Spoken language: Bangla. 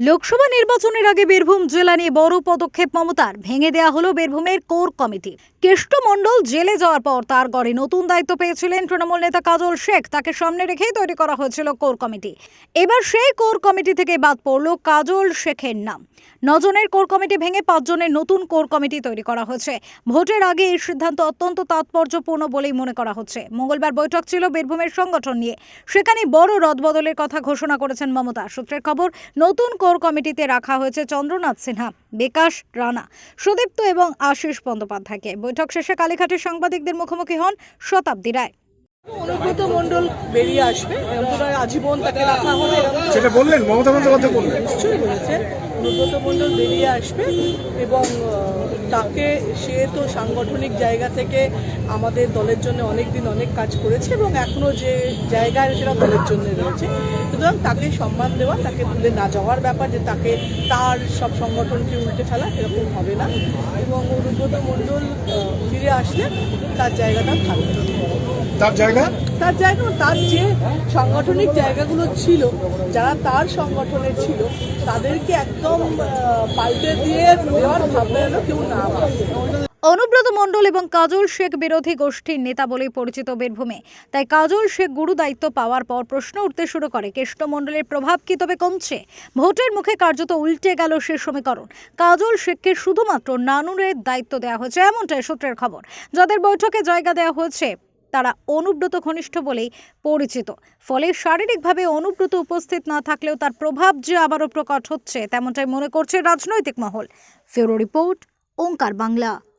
লোকসভা নির্বাচনের আগে বীরভূম জেলা নিয়ে বড় পদক্ষেপ মমতার। ভেঙে দেয়া হলো বীরভূমের কোর কমিটি। কেষ্টমণ্ডল জেলে যাওয়ার পর তার গড়ে নতুন দায়িত্ব পেয়েছিলেন তৃণমূল নেতা কাজল শেখ। তাকে সামনে রেখেই তৈরি করা হয়েছিল কোর কমিটি। এবার সেই কোর কমিটি থেকে বাদ পড়ল কাজল শেখের নাম। নজনের কোর কমিটি ভেঙে পাঁচজনের নতুন কোর কমিটি তৈরি করা হয়েছে। ভোটের আগে এই সিদ্ধান্ত অত্যন্ত তাৎপর্যপূর্ণ বলেই মনে করা হচ্ছে। মঙ্গলবার বৈঠক ছিল বীরভূমের সংগঠন নিয়ে। সেখানে বড় রদবদলের কথা ঘোষণা করেছেন মমতা। সূত্রের খবর, নতুন কোর কমিটিতে রাখা হয়েছে চন্দ্রনাথ সিনহা। বিকাশ রানা। সুদীপ্ত এবং আশিস বন্দ্যোপাধ্যায়কে। বৈঠক শেষে কালীঘাটের সাংবাদিকদের মুখোমুখি হন শতাব্দী রায়। অনুব্রত মন্ডল বেরিয়ে আসবে আজীবন তাকে রাখা হবে সেটা বললেন মমতা বন্দ্যোপাধ্যায় বললেন। নিশ্চয়ই বলেছেন। অনুব্রত মন্ডল বেরিয়ে আসবে এবং তাকে, সে তো সাংগঠনিক জায়গা থেকে আমাদের দলের জন্য অনেক দিন অনেক কাজ করেছে এবং এখনও যে জায়গায় সেটা দলের জন্য রয়েছে। সুতরাং তাকে সম্মান দেওয়া, তাকে ভুলে না যাওয়ার ব্যাপার, যে তাকে তার সব সংগঠনকে উল্টে ফেলা এরকম হবে না এবং অনুব্রত মণ্ডল ফিরে আসলে তার জায়গাটা থাকবে তার জায়গা? তার জায়গা তার যে সাংগঠনিক জায়গাগুলো ছিল, যারা তার সংগঠনে ছিল, তাদেরকে একদম পাল্টে দিয়ে দেওয়ার ভাবনা যেন কেউ না অনুব্রত মণ্ডল এবং কাজল শেখ বিরোধী গোষ্ঠীর নেতা বলেই পরিচিত বীরভূমে। তাই কাজল শেখ গুরু দায়িত্ব পাওয়ার পর প্রশ্ন উঠতে শুরু করে, কেষ্ট মণ্ডলের প্রভাব কি তবে কমছে? ভোটের মুখে কার্যত উল্টে গেল সে সমীকরণ। কাজল শেখকে শুধুমাত্র নানুরের দায়িত্ব দেওয়া হয়েছে, এমনটাই সূত্রের খবর। যাদের বৈঠকে জায়গা দেওয়া হয়েছে তারা অনুব্রত ঘনিষ্ঠ বলেই পরিচিত। ফলে শারীরিকভাবে অনুব্রত উপস্থিত না থাকলেও তার প্রভাব যে আবারও প্রকট হচ্ছে, তেমনটাই মনে করছে রাজনৈতিক মহল। ফেরো রিপোর্ট, ওঙ্কার বাংলা।